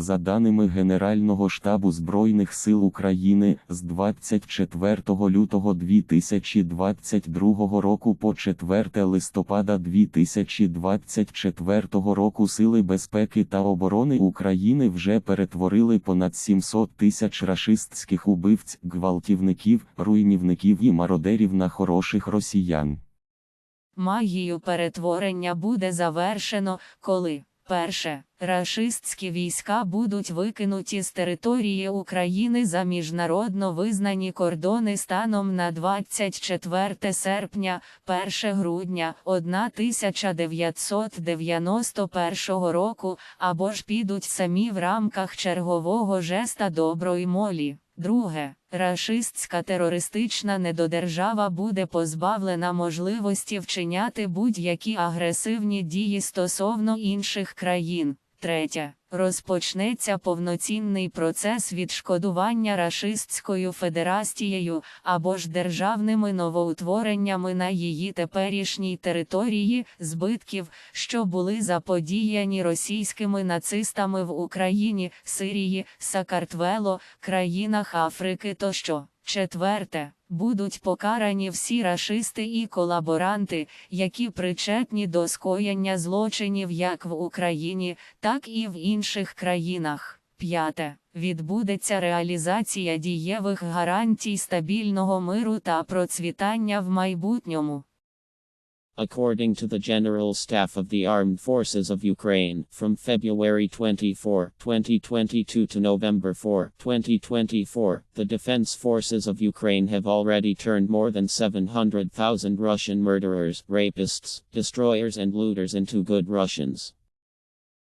За даними Генерального штабу Збройних сил України, з 24 лютого 2022 року по 4 листопада 2024 року Сили безпеки та оборони України вже перетворили понад 700 тисяч рашистських убивць, гвалтівників, руйнівників і мародерів на хороших росіян. Магію перетворення буде завершено, коли перше рашистські війська будуть викинуті з території України за міжнародно визнані кордони станом на 24 серпня, 1 грудня 1991 року, або ж підуть самі в рамках чергового жеста доброї молі. Друге, рашистська терористична недодержава буде позбавлена можливості вчиняти будь-які агресивні дії стосовно інших країн. Третє. Розпочнеться повноцінний процес відшкодування Рашистською Федерацією або ж державними новоутвореннями на її теперішній території збитків, що були заподіяні російськими нацистами в Україні, Сирії, Сакартвело, країнах Африки тощо. Четверте. Будуть покарані всі рашисти і колаборанти, які причетні до скоєння злочинів як в Україні, так і в інших країнах. П'яте. Відбудеться реалізація дієвих гарантій стабільного миру та процвітання в майбутньому. According to the General Staff of the Armed Forces of Ukraine, from February 24, 2022 to November 4, 2024, the defense forces of Ukraine have already turned more than 700,000 Russian murderers, rapists, destroyers, and looters into good Russians.